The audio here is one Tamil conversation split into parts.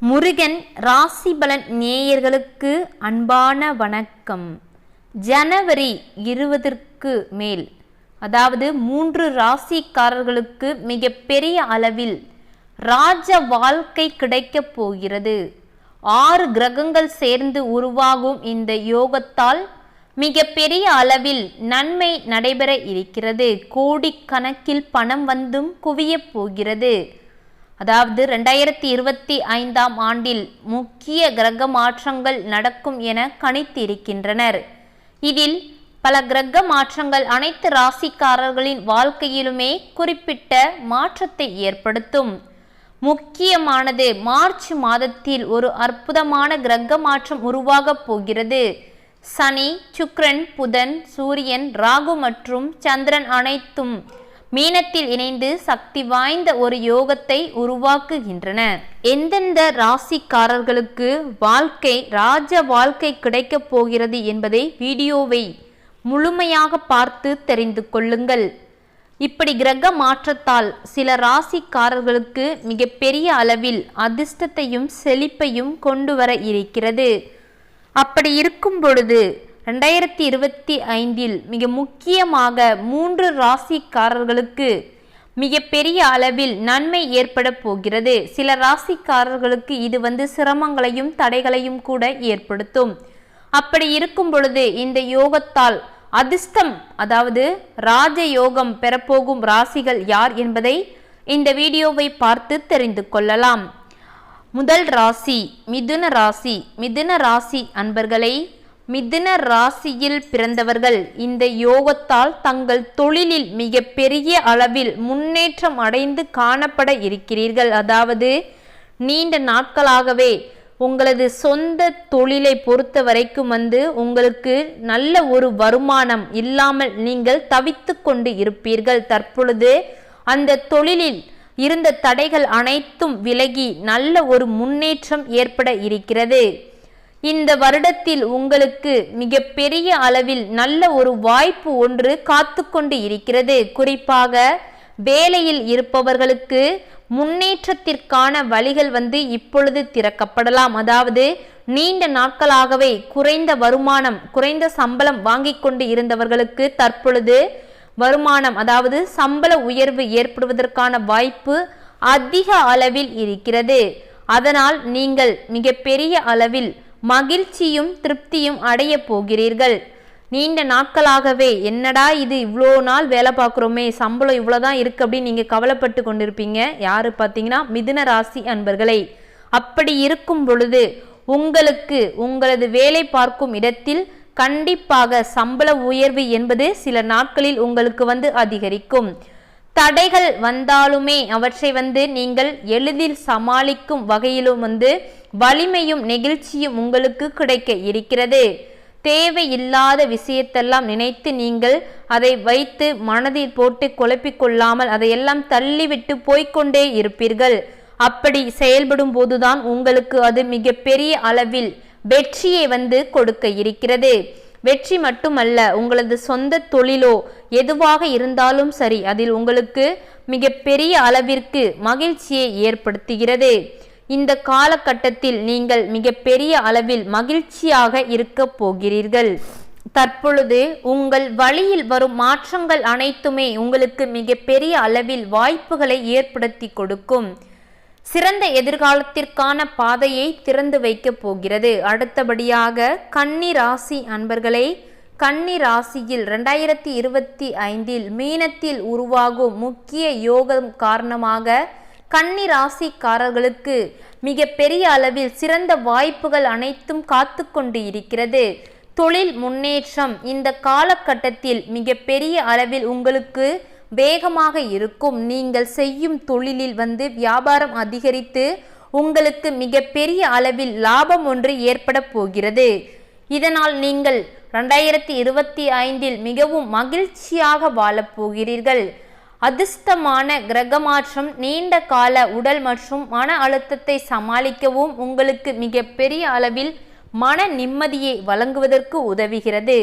முருகன் ராசிபலன் நேயர்களுக்கு அன்பான வணக்கம். ஜனவரி இருபதற்கு மேல் அதாவது மூன்று ராசிக்காரர்களுக்கு மிகப்பெரிய அளவில் ராஜ வாழ்க்கை கிடைக்கப் போகிறது. ஆறு கிரகங்கள் சேர்ந்து உருவாகும் இந்த யோகத்தால் மிகப்பெரிய அளவில் நன்மை நடைபெற இருக்கிறது. கோடிக்கணக்கில் பணம் வந்தும் குவியப் போகிறது. அதாவது ரெண்டாயிரத்தி இருபத்தி ஐந்தாம் ஆண்டில் முக்கிய கிரக மாற்றங்கள் நடக்கும் என கணித்திருக்கின்றனர். இதில் பல கிரக மாற்றங்கள் அனைத்து ராசிக்காரர்களின் வாழ்க்கையிலுமே குறிப்பிட்ட மாற்றத்தை ஏற்படுத்தும். முக்கியமானது மார்ச் மாதத்தில் ஒரு அற்புதமான கிரக மாற்றம் உருவாகப் போகிறது. சனி சுக்ரன் புதன் சூரியன் ராகு மற்றும் சந்திரன் அனைத்தும் மீனத்தில் இணைந்து சக்தி வாய்ந்த ஒரு யோகத்தை உருவாக்குகின்றன. எந்தெந்த ராசிக்காரர்களுக்கு வாழ்க்கை ராஜ வாழ்க்கை கிடைக்கப் போகிறது என்பதை வீடியோவை முழுமையாக பார்த்து தெரிந்து கொள்ளுங்கள். இப்படி கிரக மாற்றத்தால் சில ராசிக்காரர்களுக்கு மிகப்பெரிய அளவில் அதிர்ஷ்டத்தையும் செழிப்பையும் கொண்டு வர இருக்கிறது. அப்படி இருக்கும் பொழுது ரெண்டாயிரத்தி இருபத்தி ஐந்தில் மிக முக்கியமாக மூன்று ராசிக்காரர்களுக்கு மிகப்பெரிய அளவில் நன்மை ஏற்பட போகிறது. சில ராசிக்காரர்களுக்கு இது வந்து சிரமங்களையும் தடைகளையும் கூட ஏற்படுத்தும். அப்படி இருக்கும் பொழுது இந்த யோகத்தால் அதிர்ஷ்டம் அதாவது ராஜ யோகம் பெறப்போகும் ராசிகள் யார் என்பதை இந்த வீடியோவை பார்த்து தெரிந்து கொள்ளலாம். முதல் ராசி மிதுன ராசி. மிதுன ராசி அன்பர்களை மிதுன ராசியில் பிறந்தவர்கள் இந்த யோகத்தால் தங்கள் தொழிலில் மிக பெரிய அளவில் முன்னேற்றம் அடைந்து காணப்பட இருக்கிறீர்கள். அதாவது நீண்ட நாட்களாகவே உங்களது சொந்த தொழிலை பொறுத்த வரைக்கும் வந்து உங்களுக்கு நல்ல ஒரு வருமானம் இல்லாமல் நீங்கள் தவித்து கொண்டு இருப்பீர்கள். தற்பொழுது அந்த தொழிலில் இருந்த தடைகள் அனைத்தும் விலகி நல்ல ஒரு முன்னேற்றம் ஏற்பட இருக்கிறது. இந்த வருடத்தில் உங்களுக்கு மிக பெரிய அளவில் நல்ல ஒரு வாய்ப்பு ஒன்று காத்து கொண்டு இருக்கிறது. குறிப்பாக வேலையில் இருப்பவர்களுக்கு முன்னேற்றத்திற்கான வழிகள் வந்து இப்பொழுது திறக்கப்படலாம். அதாவது நீண்ட நாட்களாகவே குறைந்த வருமானம் குறைந்த சம்பளம் வாங்கி கொண்டு இருந்தவர்களுக்கு தற்பொழுது வருமானம் அதாவது சம்பள உயர்வு ஏற்படுவதற்கான வாய்ப்பு அதிக அளவில் இருக்கிறது. அதனால் நீங்கள் மிகப்பெரிய அளவில் மகிழ்ச்சியும் திருப்தியும் அடைய போகிறீர்கள். நீண்ட நாட்களாகவே என்னடா இது இவ்வளோ நாள் வேலை பார்க்குறோமே சம்பளம் இவ்வளோதான் இருக்குது அப்படின்னு நீங்கள் கவலைப்பட்டு கொண்டிருப்பீங்க. யார் பார்த்தீங்கன்னா மிதுன ராசி அன்பர்களை. அப்படி இருக்கும் பொழுது உங்களுக்கு உங்களது வேலை பார்க்கும் இடத்தில் கண்டிப்பாக சம்பள உயர்வு என்பது சில நாட்களில் உங்களுக்கு வந்து அதிகரிக்கும். தடைகள் வந்தாலுமே அவற்றை வந்து நீங்கள் எளிதில் சமாளிக்கும் வகையிலும் வந்து வலிமையும் நெகிழ்ச்சியும் உங்களுக்கு கிடைக்க இருக்கிறது. தேவையில்லாத விஷயத்தெல்லாம் நினைத்து நீங்கள் அதை வைத்து மனதில் போட்டு குழப்பிக் கொள்ளாமல் அதையெல்லாம் தள்ளிவிட்டு போய்கொண்டே இருப்பீர்கள். அப்படி செயல்படும் போதுதான் உங்களுக்கு அது மிகப்பெரிய அளவில் வெற்றியை வந்து கொடுக்க இருக்கிறது. வெற்றி மட்டுமல்ல உங்களது சொந்த தொழிலோ எதுவாக இருந்தாலும் சரி அதில் உங்களுக்கு மிக பெரிய அளவிற்கு மகிழ்ச்சியை ஏற்படுத்துகிறது. இந்த காலகட்டத்தில் நீங்கள் மிக பெரிய அளவில் மகிழ்ச்சியாக இருக்க போகிறீர்கள். தற்பொழுது உங்கள் வழியில் வரும் மாற்றங்கள் அனைத்துமே உங்களுக்கு மிக பெரிய அளவில் வாய்ப்புகளை ஏற்படுத்தி கொடுக்கும். சிறந்த எதிர்காலத்திற்கான பாதையை திறந்து வைக்கப் போகிறது. அடுத்தபடியாக கன்னி ராசி அன்பர்களை கன்னி ராசியில் ரெண்டாயிரத்தி இருபத்தி ஐந்தில் மீனத்தில் உருவாகும் முக்கிய யோகம் காரணமாக கன்னி ராசிக்காரர்களுக்கு மிக பெரிய அளவில் சிறந்த வாய்ப்புகள் அனைத்தும் காத்து கொண்டு இருக்கிறது. தொழில் முன்னேற்றம் இந்த காலகட்டத்தில் மிக பெரிய அளவில் உங்களுக்கு வேகமாக இருக்கும். நீங்கள் செய்யும் தொழிலில் வந்து வியாபாரம் அதிகரித்து உங்களுக்கு மிகப்பெரிய அளவில் லாபம் ஒன்று ஏற்பட போகிறது. இதனால் நீங்கள் ரெண்டாயிரத்தி இருபத்தி ஐந்தில் மிகவும் மகிழ்ச்சியாக வாழப்போகிறீர்கள் அதிர்ஷ்டமான கிரகமாற்றம் நீண்ட கால உடல் மற்றும் மன அழுத்தத்தை சமாளிக்கவும் உங்களுக்கு மிகப்பெரிய அளவில் மன நிம்மதியை வழங்குவதற்கு உதவுகிறது.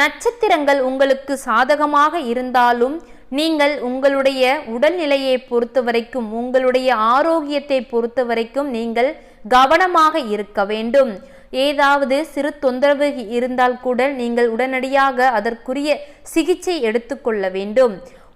நட்சத்திரங்கள் உங்களுக்கு சாதகமாக இருந்தாலும் நீங்கள் உங்களுடைய உடல்நிலையை பொறுத்த வரைக்கும் உங்களுடைய ஆரோக்கியத்தை பொறுத்த வரைக்கும் நீங்கள் கவனமாக இருக்க வேண்டும். ஏதாவது சிறு தொந்தரவு இருந்தால் கூட நீங்கள் உடனடியாக அதற்குரிய சிகிச்சை எடுத்துக்கொள்ள வேண்டும்.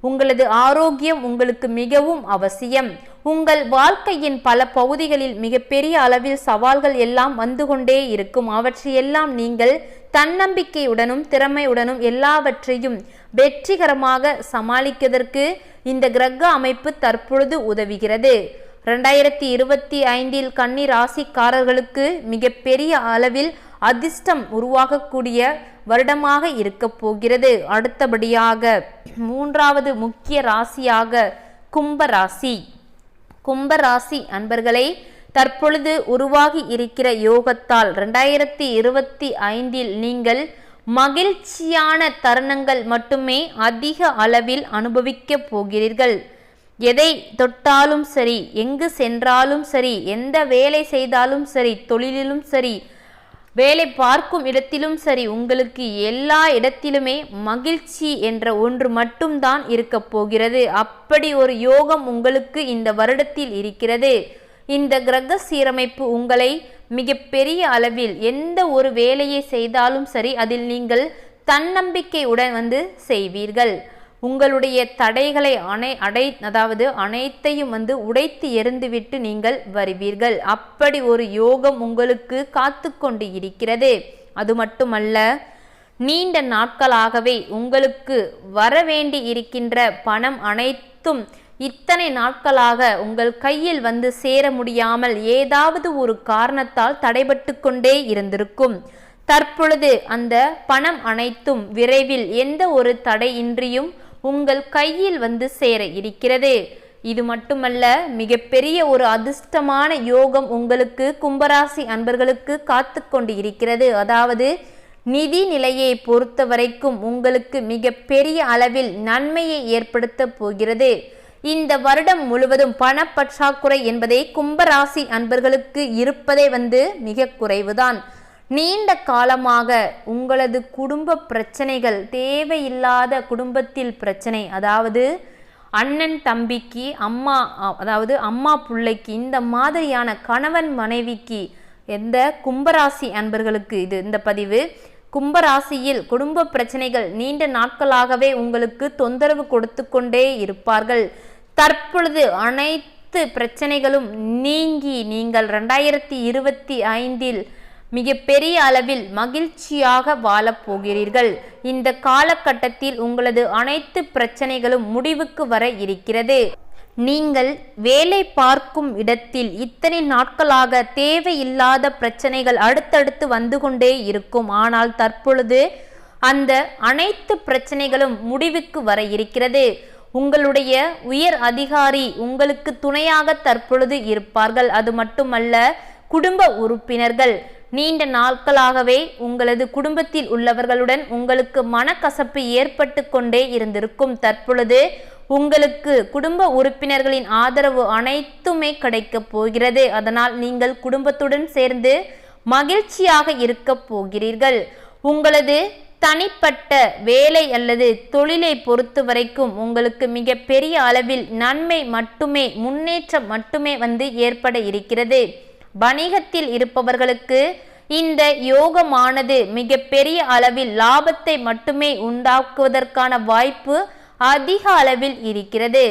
உங்களது ஆரோக்கியம் உங்களுக்கு மிகவும் அவசியம். உங்கள் வாழ்க்கையின் பல பகுதிகளில் மிகப்பெரிய அளவில் சவால்கள் எல்லாம் வந்து கொண்டே இருக்கும். அவற்றையெல்லாம் நீங்கள் தன்னம்பிக்கையுடனும் திறமையுடனும் எல்லாவற்றையும் வெற்றிகரமாக சமாளிப்பதற்கு இந்த கிரக அமைப்பு தற்பொழுது உதவுகிறது. ரெண்டாயிரத்தி இருபத்தி ஐந்தில் கன்னி ராசிக்காரர்களுக்கு மிகப்பெரிய அளவில் அதிர்ஷ்டம் உருவாகக்கூடிய வருடமாக இருக்க போகிறது. அடுத்தபடியாக மூன்றாவது முக்கிய ராசியாக கும்ப ராசி. கும்ப ராசி அன்பர்களை தற்பொழுது உருவாகி இருக்கிற யோகத்தால் ரெண்டாயிரத்தி இருபத்தி ஐந்தில் நீங்கள் மகிழ்ச்சியான தருணங்கள் மட்டுமே அதிக அளவில் அனுபவிக்க போகிறீர்கள். எதை தொட்டாலும் சரி எங்கு சென்றாலும் சரி எந்த வேலை செய்தாலும் சரி தொழிலிலும் சரி வேலை பார்க்கும் இடத்திலும் சரி உங்களுக்கு எல்லா இடத்திலுமே மகிழ்ச்சி என்ற ஒன்று மட்டும்தான் இருக்க போகிறது. அப்படி ஒரு யோகம் உங்களுக்கு இந்த வருடத்தில் இருக்கிறது. இந்த கிரக சீரமைப்பு உங்களை மிகப்பெரிய அளவில் எந்த ஒரு வேலையை செய்தாலும் சரி அதில் நீங்கள் தன்னம்பிக்கையுடன் வந்து செய்வீர்கள். உங்களுடைய தடைகளை அனை அடை அதாவது அனைத்தையும் வந்து உடைத்து எரிந்துவிட்டு நீங்கள் வருவீர்கள். அப்படி ஒரு யோகம் உங்களுக்கு காத்து கொண்டு இருக்கிறது. அது மட்டுமல்ல நீண்ட நாட்களாகவே உங்களுக்கு வரவேண்டி இருக்கின்ற பணம் அனைத்தும் இத்தனை நாட்களாக உங்கள் கையில் வந்து சேர முடியாமல் ஏதாவது ஒரு காரணத்தால் தடைபட்டு கொண்டே இருந்திருக்கும். தற்பொழுது அந்த பணம் அனைத்தும் விரைவில் எந்த ஒரு தடையின்றியும் உங்கள் கையில் வந்து சேர இருக்கிறது. இது மட்டுமல்ல மிகப்பெரிய ஒரு அதிர்ஷ்டமான யோகம் உங்களுக்கு கும்பராசி அன்பர்களுக்கு காத்து கொண்டு இருக்கிறது. அதாவது நிதி நிலையை பொறுத்த வரைக்கும் உங்களுக்கு மிக பெரிய அளவில் நன்மையை ஏற்படுத்த போகிறது. இந்த வருடம் முழுவதும் பணப்பற்றாக்குறை என்பதே கும்பராசி அன்பர்களுக்கு இருப்பதே வந்து மிக குறைவுதான். நீண்ட காலமாக உங்களது குடும்ப பிரச்சனைகள் தேவையில்லாத குடும்பத்தில் பிரச்சனை அதாவது அண்ணன் தம்பிக்கு அம்மா அதாவது அம்மா பிள்ளைக்கு இந்த மாதிரியான கணவன் மனைவிக்கு எந்த கும்பராசி அன்பர்களுக்கு இது? இந்த பதிவு கும்பராசியில் குடும்ப பிரச்சனைகள் நீண்ட நாட்களாகவே உங்களுக்கு தொந்தரவு கொடுத்து கொண்டே இருப்பார்கள். தற்பொழுது அனைத்து பிரச்சனைகளும் நீங்கி நீங்கள் ரெண்டாயிரத்தி இருபத்தி ஐந்தில் மிகப்பெரிய அளவில் மகிழ்ச்சியாக வாழப்போகிறீர்கள் இந்த காலகட்டத்தில் உங்களது அனைத்து பிரச்சனைகளும் முடிவுக்கு வர இருக்கிறது. நீங்கள் வேலை பார்க்கும் இடத்தில் இத்தனை நாட்களாக தேவையில்லாத பிரச்சனைகள் அடுத்தடுத்து வந்து கொண்டே இருக்கும். ஆனால் தற்பொழுது அந்த அனைத்து பிரச்சனைகளும் முடிவுக்கு வர இருக்கிறது. உங்களுடைய உயர் அதிகாரி உங்களுக்கு துணையாக தற்பொழுது இருப்பார்கள். அது மட்டுமல்ல குடும்ப உறுப்பினர்கள். நீண்ட நாட்களாகவே உங்களது குடும்பத்தில் உள்ளவர்களுடன் உங்களுக்கு மனக்கசப்பு ஏற்பட்டு கொண்டே இருந்திருக்கும். தற்பொழுது உங்களுக்கு குடும்ப உறுப்பினர்களின் ஆதரவு அனைத்துமே கிடைக்கப் போகிறது. அதனால் நீங்கள் குடும்பத்துடன் சேர்ந்து மகிழ்ச்சியாக இருக்க போகிறீர்கள். உங்களது தனிப்பட்ட வேலை அல்லது தொழிலை பொறுத்த வரைக்கும் உங்களுக்கு மிக பெரிய அளவில் நன்மை மட்டுமே முன்னேற்றம் மட்டுமே வந்து ஏற்பட இருக்கிறது. வணிகத்தில் இருப்பவர்களுக்கு இந்த யோகமானது மிக பெரிய அளவில் லாபத்தை மட்டுமே உண்டாக்குவதற்கான வாய்ப்பு அதிக அளவில் இருக்கிறது.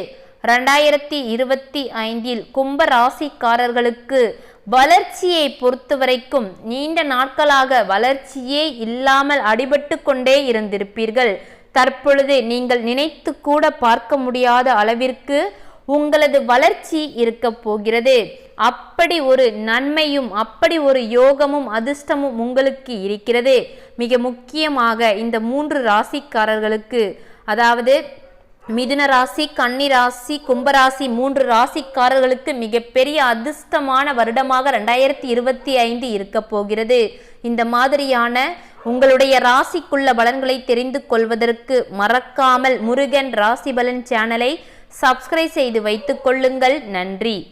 ரெண்டாயிரத்தி இருபத்தி ஐந்தில் கும்ப ராசிக்காரர்களுக்கு வளர்ச்சியை பொறுத்தவரைக்கும் நீண்ட நாட்களாக வளர்ச்சியே இல்லாமல் அடிபட்டு கொண்டே இருந்திருப்பீர்கள். தற்பொழுது நீங்கள் நினைத்து கூட பார்க்க முடியாத அளவிற்கு உங்களது வளர்ச்சி இருக்க போகிறது. அப்படி ஒரு நன்மையும் அப்படி ஒரு யோகமும் அதிர்ஷ்டமும் உங்களுக்கு இருக்கிறது. மிக முக்கியமாக இந்த மூன்று ராசிக்காரர்களுக்கு அதாவது மிதுன ராசி கன்னி ராசி கும்பராசி மூன்று ராசிக்காரர்களுக்கு மிகப்பெரிய அதிர்ஷ்டமான வருடமாக ரெண்டாயிரத்தி இருபத்தி ஐந்து இருக்க போகிறது. இந்த மாதிரியான உங்களுடைய ராசிக்குள்ள பலன்களை தெரிந்து கொள்வதற்கு மறக்காமல் முருகன் ராசி பலன் சேனலை சப்ஸ்கிரைப் செய்து வைத்துக் கொள்ளுங்கள். நன்றி.